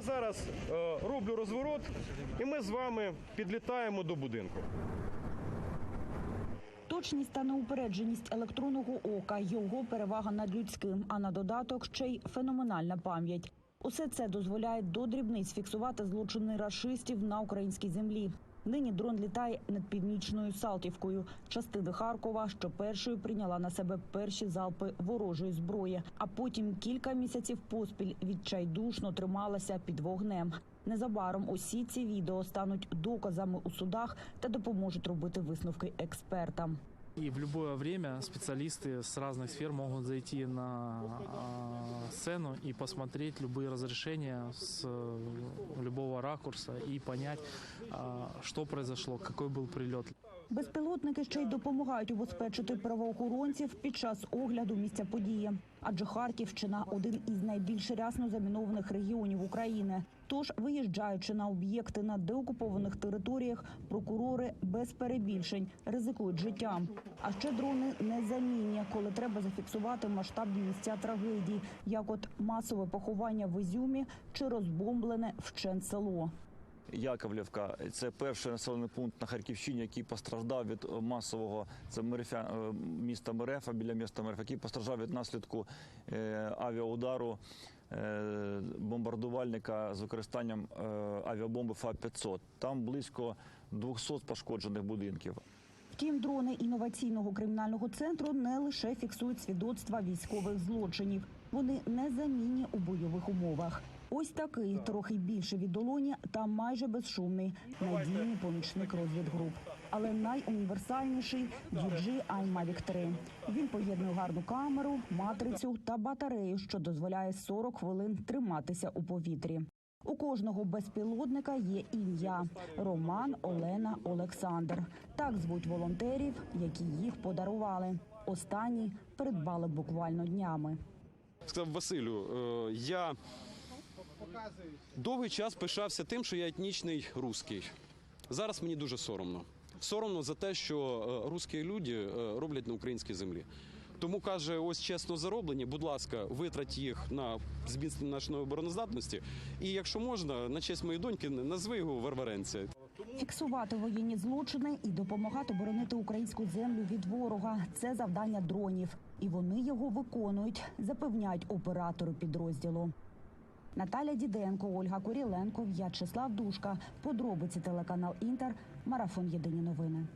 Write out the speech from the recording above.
Я зараз е, роблю розворот, і ми з вами підлітаємо до будинку. Точність та неупередженість електронного ока, його перевага над людським, а на додаток ще й феноменальна пам'ять. Усе це дозволяє до дрібниць фіксувати злочини рашистів на українській землі. Нині дрон літає над північною Салтівкою, частини Харкова, що першою прийняла на себе перші залпи ворожої зброї, а потім кілька місяців поспіль відчайдушно трималася під вогнем. Незабаром усі ці відео стануть доказами у судах та допоможуть робити висновки експертам. И в любое время специалисты с разных сфер могут зайти на а, сцену и посмотреть любые разрешения с э, любого ракурса и понять, а, что произошло, какой был прилет. Безпілотники ще й допомагають убезпечити правоохоронців під час огляду місця події. Адже Харківщина один із найбільш рясно замінованих регіонів України. Тож, виїжджаючи на об'єкти на деокупованих територіях, прокурори без перебільшень ризикують життям. А ще дрони незамінні, коли треба зафіксувати масштабні місця трагедії, як от масове поховання в Ізюмі чи розбомблене вчен село. Яковлівка це перший населений пункт на Харківщині, який постраждав від масового це Мерефя, е, міста Мерефа біля міста Мерефа, який постраждав від наслідку е, авіаудару бомбардувальника з використанням е, авіабомби ФА-500. Там близько 200 пошкоджених будинків. Втім, дрони інноваційного кримінального центру не лише фіксують свідоцтва військових злочинів. Вони незамінні у бойових умовах. Ось такий, трохи більше від долоні та майже безшумний, надійний помічник розвідгруп. Але найуніверсальніший DJI iMavic 3. Він поєднує гарну камеру, матрицю та батарею, що дозволяє 40 хвилин триматися у повітрі. У кожного безпілотника є ім'я Роман, Олена, Олександр. Так звуть волонтерів, які їх подарували. Останні придбали буквально днями. сказав Василю, е, я довгий час пишався тим, що я етнічний русський. Зараз мені дуже соромно. Соромно за те, що е, русські люди е, роблять на українській землі. Тому каже, ось чесно зароблені, будь ласка, витрать їх на зміцнення нашої обороноздатності. І якщо можна, на честь моєї доньки, назви його Варваренця. Фіксувати воєнні злочини і допомагати боронити українську землю від ворога це завдання дронів, і вони його виконують, запевняють оператори підрозділу. Наталя Діденко, Ольга Куріленко, В'ячеслав Душка. Подробиці телеканал Інтер. Марафон Єдині новини.